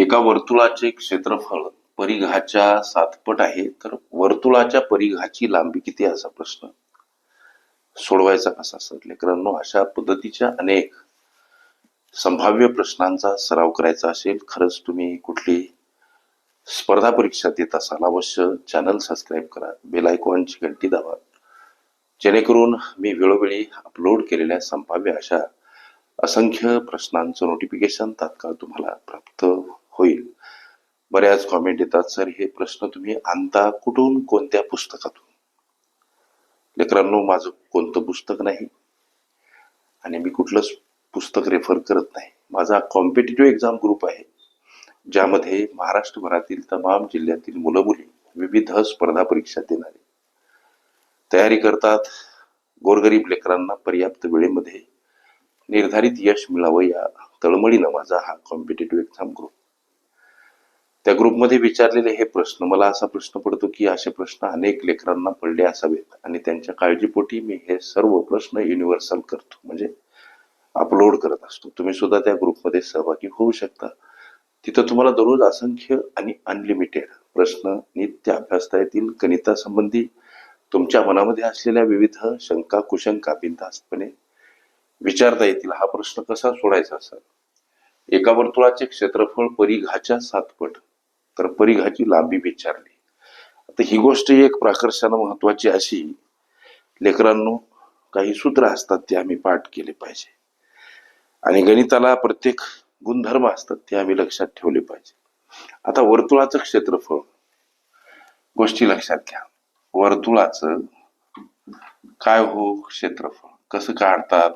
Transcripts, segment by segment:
एका वर्तुळाचे क्षेत्रफळ परिघाच्या सातपट आहे तर वर्तुळाच्या परिघाची लांबी किती असा प्रश्न सोडवायचा कसा सर लेकरांनो अशा पद्धतीच्या अनेक संभाव्य प्रश्नांचा सराव करायचा असेल खरंच तुम्ही कुठली स्पर्धा परीक्षा देत असाल अवश्य चॅनल सबस्क्राईब करा बेल आयकॉनची घंटी दाबा. जेणेकरून मी वेळोवेळी अपलोड केलेल्या संभाव्य अशा असंख्य प्रश्नांचं नोटिफिकेशन तात्काळ तुम्हाला प्राप्त होईल. बऱ्याच कॉमेंट येतात सर हे प्रश्न तुम्ही आणता कुठून? कोणत्या पुस्तकातून? लेकरांनो माझं कोणतं पुस्तक नाही आणि मी कुठलंच पुस्तक रेफर करत नाही. माझा कॉम्पिटेटिव्ह एक्झाम ग्रुप आहे ज्यामध्ये महाराष्ट्रभरातील तमाम जिल्ह्यातील मुलं मुली विविध स्पर्धा परीक्षा देणारे. तयारी करतात. गोरगरीब लेकरांना पर्याप्त वेळेमध्ये निर्धारित यश मिळावं या तळमळीनं माझा हा कॉम्पिटेटिव्ह एक्झाम ग्रुप त्या ग्रुपमध्ये विचारलेले हे प्रश्न मला असा प्रश्न पडतो की असे प्रश्न अनेक लेकरांना पडले असावेत आणि त्यांच्या काळजीपोटी मी हे सर्व प्रश्न युनिव्हर्सल करतो. म्हणजे अपलोड करत असतो. तुम्ही सुद्धा त्या ग्रुपमध्ये सहभागी होऊ शकता. तिथं तुम्हाला दररोज असंख्य आणि अनलिमिटेड प्रश्न नित्य अभ्यासता येतील गणितासंबंधी तुमच्या मनामध्ये असलेल्या विविध शंका कुशंका बिनधास्तपणे विचारता येतील. हा प्रश्न कसा सोडायचा असा एका वर्तुळाचे क्षेत्रफळ परिघाच्या सातपट. तर परिघाची लांबी विचारली. आता ही गोष्ट एक प्राकर्षानं महत्वाची अशी लेकरांनो काही सूत्र असतात ते आम्ही पाठ केले पाहिजे. आणि गणिताला प्रत्येक गुणधर्म असतात ते आम्ही लक्षात ठेवले पाहिजे. आता वर्तुळाचं क्षेत्रफळ गोष्टी लक्षात घ्या. वर्तुळाचं काय हो क्षेत्रफळ? कसं काढतात?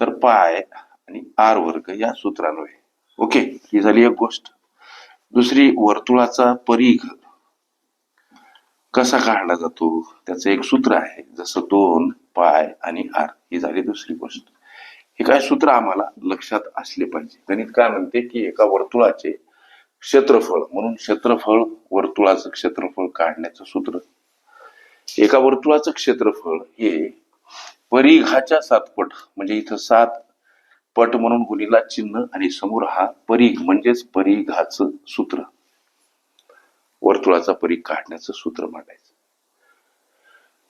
तर पाय आणि आर वर्ग या सूत्रान्वये ओके ही झाली एक गोष्ट. दुसरी वर्तुळाचा परीघ. कसा काढला जातो? त्याचं एक सूत्र आहे जसं दोन पाय आणि आर. ही झाली दुसरी गोष्ट. हे काय सूत्र आम्हाला लक्षात असले पाहिजे? गणित काय म्हणते की एका वर्तुळाचे क्षेत्रफळ म्हणून क्षेत्रफळ वर्तुळाचं क्षेत्रफळ काढण्याचं सूत्र. एका वर्तुळाचं क्षेत्रफळ हे परिघाच्या सातपट म्हणजे इथं सात पट म्हणून गुणीला चिन्ह आणि समोर हा परी म्हणजेच परिघाचं सूत्र. वर्तुळाचा परीघ काढण्याचं सूत्र मांडायचं.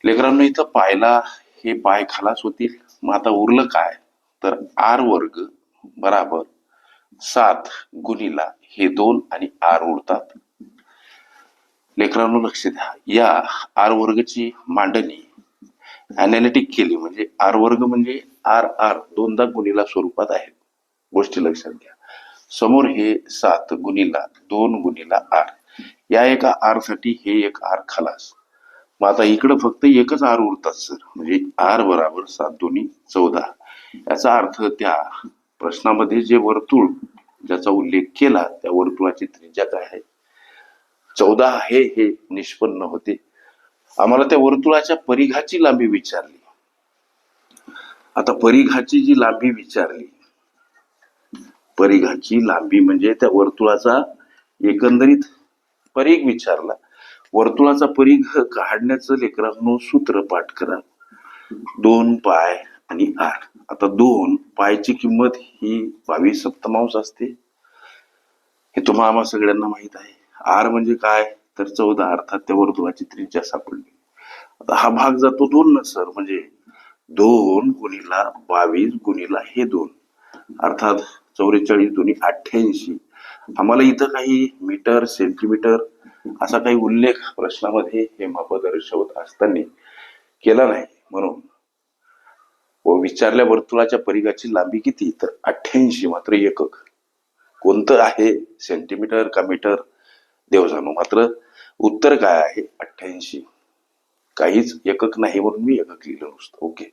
लेकरांना इथं पायला हे पाय खालाच होतील. मग आता उरलं काय? तर आर वर्ग बराबर सात गुणीला हे दोन आणि आर उरतात. लेकरांनो लक्ष द्या. या आर वर्गची मांडणी अनालिटिक केली म्हणजे आर वर्ग म्हणजे आर आर दोनदा गुणीला स्वरूपात आहेत गोष्टी लक्षात घ्या. समोर हे सात गुणीला दोन गुणीला आर या एका आरसाठी हे एक आर खलास. मग आता इकडं फक्त एकच आर उरतात सर म्हणजे आर बराबर सात दोन्ही चौदा. याचा अर्थ त्या प्रश्नामध्ये जे वर्तुळ ज्याचा उल्लेख केला त्या वर्तुळाची त्रिज्या काय आहे? चौदा आहे हे निष्पन्न होते. आम्हाला त्या वर्तुळाच्या परिघाची लांबी विचारली. आता परिघाची जी लांबी विचारली परिघाची लांबी म्हणजे त्या वर्तुळाचा एकंदरीत परीघ विचारला. वर्तुळाचा परिघ काढण्याचं लेकरांनो सूत्र पाठ करा. दोन पाय आणि आर आता दोन पायची किंमत ही बावीस सप्तमांश असते. हे तुम्हा आम्हा सगळ्यांना माहीत आहे. आर म्हणजे काय? तर चौदा अर्थात त्या वर्तुळाची त्रिज्या सापडली. आता हा भाग जातो दोन न सर म्हणजे दोन गुणीला बावीस गुणीला हे दोन. अर्थात चौवेचाळीस दोन्ही अठ्ठ्याऐंशी. आम्हाला इथं काही मीटर सेंटीमीटर असा काही उल्लेख प्रश्नामध्ये हे माप दर्शवत असताना केला नाही. म्हणून व विचारल्या वर्तुळाच्या परिघाची लांबी किती? तर अठ्ठ्याऐंशी मात्र एकक. कोणतं आहे? सेंटीमीटर का मीटर? देवजानो मात्र उत्तर काय आहे? अठ्ठ्याऐंशी. काहीच एकक नाही म्हणून मी एकक लिहिलं नुसतं. ओके.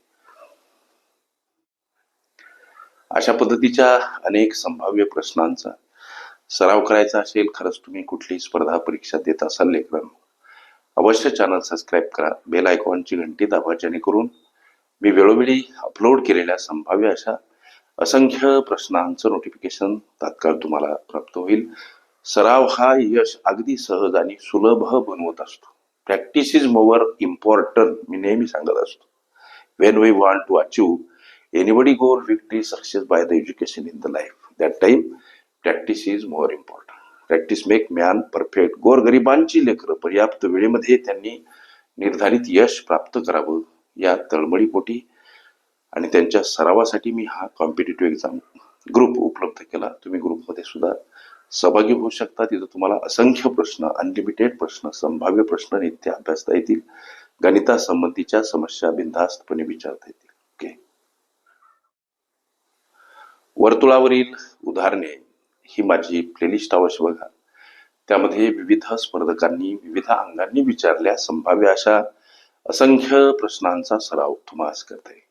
अशा पद्धतीच्या अनेक संभाव्य प्रश्नांचा सराव करायचा असेल खरंच तुम्ही कुठली स्पर्धा परीक्षा देत असाल लेकरांनो. अवश्य चॅनल सबस्क्राईब करा. बेल आयकॉनची घंटी दाबा जेणेकरून मी वेळोवेळी अपलोड केलेल्या संभाव्य अशा असंख्य प्रश्नांचं नोटिफिकेशन तात्काळ तुम्हाला प्राप्त होईल. सराव हा यश अगदी सहज आणि सुलभ बनवत असतो. प्रॅक्टिस इज मोवर इम्पॉर्टंट मी नेहमी सांगत असतो. When we want to achieve anybody goal victory success by the education in the life that time practice is more important practice make man perfect गोरगरिबांची लेकरं पर्याप्त वेळेमध्ये त्यांनी निर्धारित यश प्राप्त करावं. या तळमळीपोटी आणि त्यांच्या सरावासाठी मी हा कॉम्पिटेटिव्ह एक्झाम ग्रुप उपलब्ध केला. तुम्ही ग्रुपमध्ये सुद्धा सहभागी होऊ शकता तिथं तुम्हाला असंख्य प्रश्न अनलिमिटेड प्रश्न संभाव्य प्रश्न नित्य अभ्यासता येतील. गणितासंबंधीच्या समस्या बिनधास्तपणे विचारता येतील. ओके वर्तुळावरील उदाहरणे ही माझी प्लेलिस्ट अवश्य बघा. त्यामध्ये विविध स्पर्धकांनी विविध अंगांनी विचारल्या. संभाव्य अशा असंख्य प्रश्नांचा सराव तुम्हाला करता येईल.